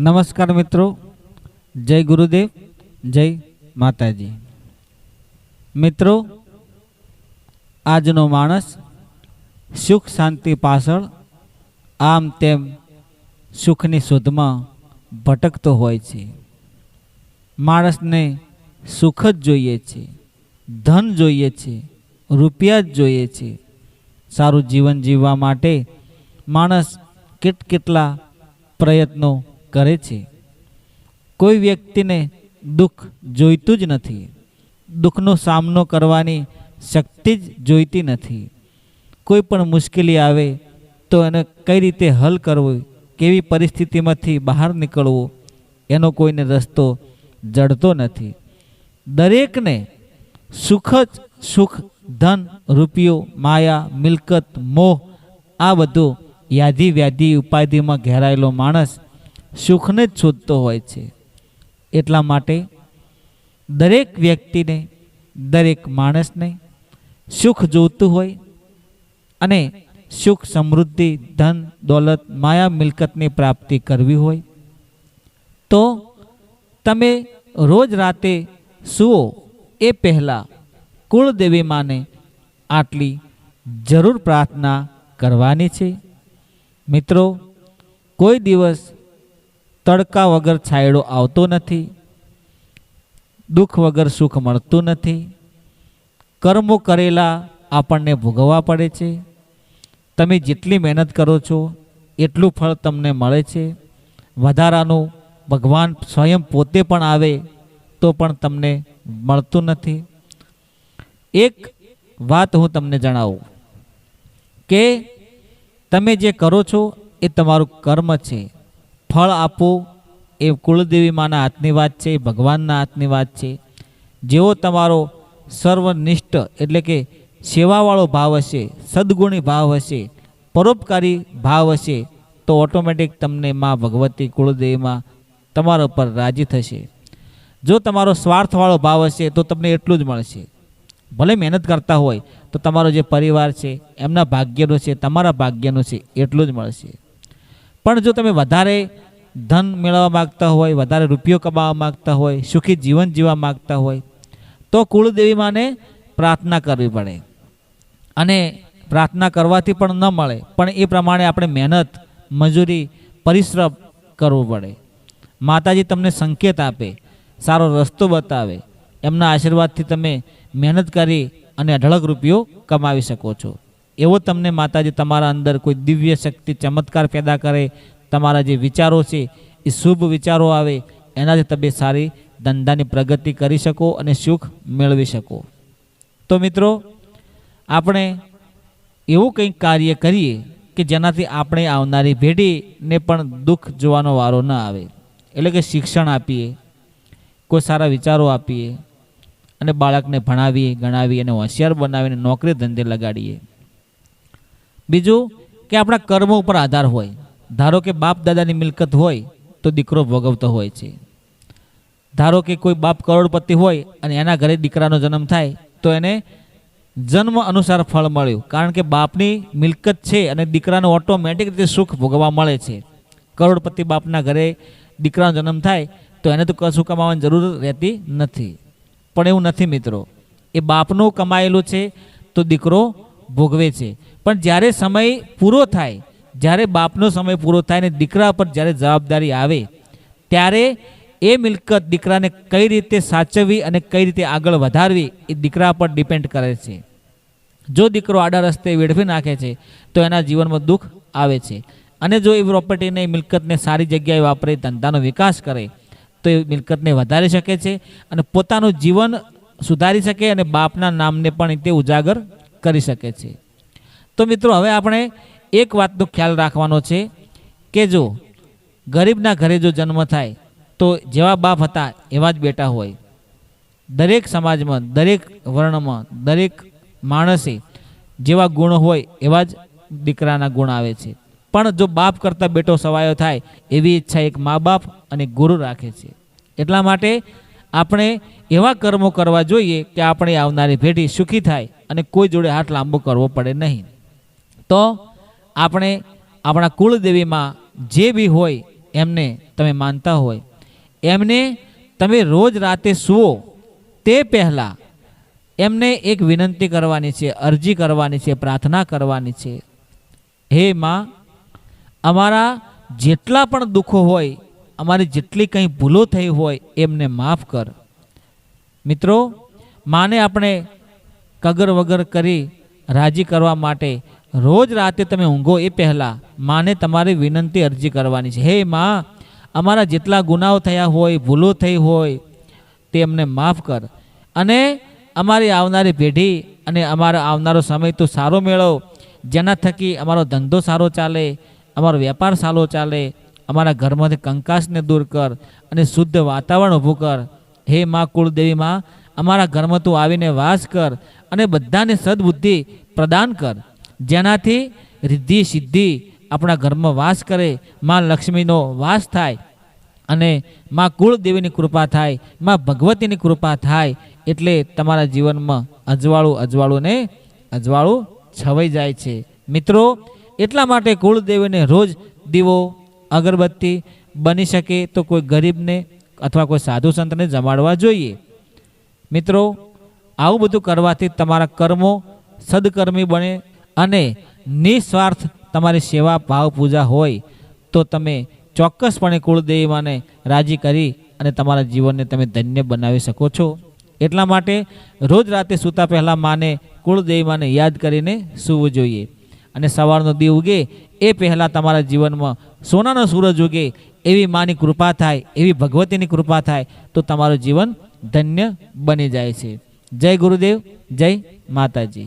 નમસ્કાર મિત્રો. જય ગુરુદેવ, જય માતાજી. મિત્રો, આજનો માણસ સુખ શાંતિ પાછળ આમ તેમ સુખની શોધમાં ભટકતો હોય છે. માણસને સુખ જ જોઈએ છે, ધન જોઈએ છે, રૂપિયા જ જોઈએ છે. સારું જીવન જીવવા માટે માણસ કેટ કેટલા પ્રયત્નો કરે છે. કોઈ વ્યક્તિને દુઃખ જોઈતું જ નથી. દુઃખનો સામનો કરવાની શક્તિ જ જોઈતી નથી. કોઈ પણ મુશ્કેલી આવે તો એને કઈ રીતે હલ કરવો, કેવી પરિસ્થિતિમાંથી બહાર નીકળવું, એનો કોઈને રસ્તો જડતો નથી. દરેકને સુખ જ સુખ, ધન, રૂપિયો, માયા, મિલકત, મોહ આ બધું યાદી વ્યાધિ ઉપાધિમાં ઘેરાયેલો માણસ સુખને જ શોધતો હોય છે. એટલા માટે દરેક વ્યક્તિને, દરેક માણસને સુખ જોઈતું હોય અને સુખ સમૃદ્ધિ, ધન, દોલત, માયા, મિલકતની પ્રાપ્તિ કરવી હોય, તો તમે રોજ રાતે સુવો એ પહેલાં કુળદેવી માને આટલી જરૂર પ્રાર્થના કરવાની છે. મિત્રો, કોઈ દિવસ તડકા વગર છાયડો આવતો નથી, દુઃખ વગર સુખ મળતું નથી. કર્મો કરેલા આપણને ભોગવવા પડે છે. તમે જેટલી મહેનત કરો છો, એટલું ફળ તમને મળે છે. વધારાનું ભગવાન સ્વયં પોતે પણ આવે, તો પણ તમને મળતું નથી. એક વાત હું તમને જણાવું કે તમે જે કરો છો, એ તમારું કર્મ છે. ફળ આપવું એ કુળદેવી માના હાથની વાત છે ભગવાનના હાથની વાત છે. જેવો તમારો સર્વનિષ્ઠ એટલે કે સેવાવાળો ભાવ હશે, સદગુણી ભાવ હશે, પરોપકારી ભાવ હશે, તો ઓટોમેટિક તમને મા ભગવતી કુળદેવીમાં તમારા ઉપર રાજી થશે. જો તમારો સ્વાર્થવાળો ભાવ હશે, તો તમને એટલું જ મળશે. ભલે મહેનત કરતા હોય, તો તમારો જે પરિવાર છે, એમના ભાગ્યનો છે, તમારા ભાગ્યનો છે, એટલું જ મળશે. પણ જો તમે વધારે ધન મેળવવા માગતા હોય, વધારે રૂપિયો કમાવા માગતા હોય, સુખી જીવન જીવવા માગતા હોય, તો કુળદેવી માને પ્રાર્થના કરવી પડે. અને પ્રાર્થના કરવાથી પણ ન મળે, પણ એ પ્રમાણે આપણે મહેનત, મજૂરી, પરિશ્રમ કરવું પડે. માતાજી તમને સંકેત આપે, સારો રસ્તો બતાવે, એમના આશીર્વાદથી તમે મહેનત કરી અને અઢળક રૂપિયો કમાવી શકો છો. એવો તમને માતાજી તમારા અંદર કોઈ દિવ્ય શક્તિ ચમત્કાર પેદા કરે તમારા જે વિચારો છે, એ શુભ વિચારો આવે, એનાથી તમે સારી ધંધાની પ્રગતિ કરી શકો અને સુખ મેળવી શકો. તો મિત્રો, આપણે એવું કંઈક કાર્ય કરીએ કે જેનાથી આપણે આવનારી પેઢીને પણ દુઃખ જોવાનો વારો ન આવે. એટલે કે શિક્ષણ આપીએ, કોઈ સારા વિચારો આપીએ, અને બાળકને ભણાવીએ, ગણાવીએ, અને હોશિયાર બનાવીને નોકરી ધંધે લગાડીએ. બીજું કે આપણા કર્મો ઉપર આધાર હોય. ધારો કે બાપ દાદાની મિલકત હોય તો દીકરો ભોગવતો હોય છે. ધારો કે કોઈ બાપ કરોડપતિ હોય અને એના ઘરે દીકરાનો જન્મ થાય, તો એને જન્મ અનુસાર ફળ મળ્યું. કારણ કે બાપની મિલકત છે અને દીકરાનો ઓટોમેટિક રીતે સુખ ભોગવવા મળે છે. કરોડપતિ બાપના ઘરે દીકરાનો જન્મ થાય, તો એને તો કશું કમાવાની જરૂર રહેતી નથી. પણ એવું નથી મિત્રો. એ બાપનું કમાયેલું છે તો દીકરો ભોગવે છે. પણ જ્યારે સમય પૂરો થાય જ્યારે બાપનો સમય પૂરો થાય ને દીકરા પર જ્યારે જવાબદારી આવે, ત્યારે એ મિલકત દીકરાને કઈ રીતે સાચવવી અને કઈ રીતે આગળ વધારવી એ દીકરા પર ડિપેન્ડ કરે છે. જો દીકરો આડા રસ્તે વેડફી નાખે છે, તો એના જીવનમાં દુઃખ આવે છે. અને જો એ પ્રોપર્ટીને મિલકતને સારી જગ્યાએ વાપરે, ધંધાનો વિકાસ કરે, તો એ મિલકતને વધારી શકે છે અને પોતાનું જીવન સુધારી શકે અને બાપના નામને પણ તે ઉજાગર કરી શકે છે. તો મિત્રો, હવે આપણે એક વાતનો ખ્યાલ રાખવાનો છે કે જો ગરીબના ઘરે જો જન્મ થાય, તો જેવા બાપ હતા એવા જ બેટા હોય. દરેક સમાજમાં, દરેક વર્ણમાં, દરેક માણસે જેવા ગુણ હોય એવા જ દીકરાના ગુણ આવે છે. પણ જો બાપ કરતાં બેટો સવાયો થાય, એવી ઈચ્છા એક મા બાપ અને ગુરુ રાખે છે. એટલા માટે આપણે એવા કર્મો કરવા જોઈએ કે આપણે આવનારી પેઢી સુખી થાય અને કોઈ જોડે હાથ લાંબો કરવો પડે નહીં. તો આપણે આપણા કુળદેવીમાં જે બી હોય એમને તમે માનતા હોય. એમને તમે રોજ રાતે સુવો તે પહેલાં એમને એક વિનંતી કરવાની છે, અરજી કરવાની છે, પ્રાર્થના કરવાની છે. હે માં, અમારા જેટલા પણ દુઃખો હોય, અમારી જેટલી કંઈ ભૂલો થઈ હોય એમને માફ કર. મિત્રો, માને આપણે કગર વગર કરી રાજી કરવા માટે રોજ રાતે તમે ઊંઘો એ પહેલાં માને તમારી વિનંતી અરજી કરવાની છે. હે માં, અમારા જેટલા ગુનાઓ થયા હોય, ભૂલો થઈ હોય, તે અમને માફ કર. અને અમારી આવનારી પેઢી અને અમારો આવનારો સમય તો સારો મેળવ જેના થકી અમારો ધંધો સારો ચાલે, અમારો વેપાર સારો ચાલે, અમારા ઘરમાંથી કંકાસને દૂર કર અને શુદ્ધ વાતાવરણ ઊભું કર. હે માં કુળદેવી માં, અમારા ઘરમાં તું આવીને વાસ કર અને બધાને સદબુદ્ધિ પ્રદાન કર. જેનાથી રિદ્ધિ સિદ્ધિ આપણા ઘરમાં વાસ કરે, માં લક્ષ્મીનો વાસ થાય અને માં કુળદેવીની કૃપા થાય, માં ભગવતીની કૃપા થાય એટલે તમારા જીવનમાં અજવાળું અજવાળું ને અજવાળું છવાઈ જાય છે. મિત્રો, એટલા માટે કુળદેવીને રોજ દીવો, અગરબત્તી બની શકે તો કોઈ ગરીબને અથવા કોઈ સાધુ સંતને જમાડવા જોઈએ. મિત્રો, આવું બધું કરવાથી તમારા કર્મો સદકર્મી બને અને નિસ્વાર્થ તમારી સેવા ભાવ પૂજા હોય, તો તમે ચોક્કસપણે કુળદેવી રાજી કરી અને તમારા જીવનને તમે ધન્ય બનાવી શકો છો. એટલા માટે રોજ રાતે સૂતા પહેલાં માને કુળદેવી યાદ કરીને સૂવું જોઈએ. અને સવારનો દીવ ઉગે એ પહેલાં તમારા જીવનમાં સોનાનો સૂરજ ઉગે એવી માની કૃપા થાય, એવી ભગવતીની કૃપા થાય, તો તમારું જીવન ધન્ય બની જાય છે. જય ગુરુદેવ, જય માતાજી.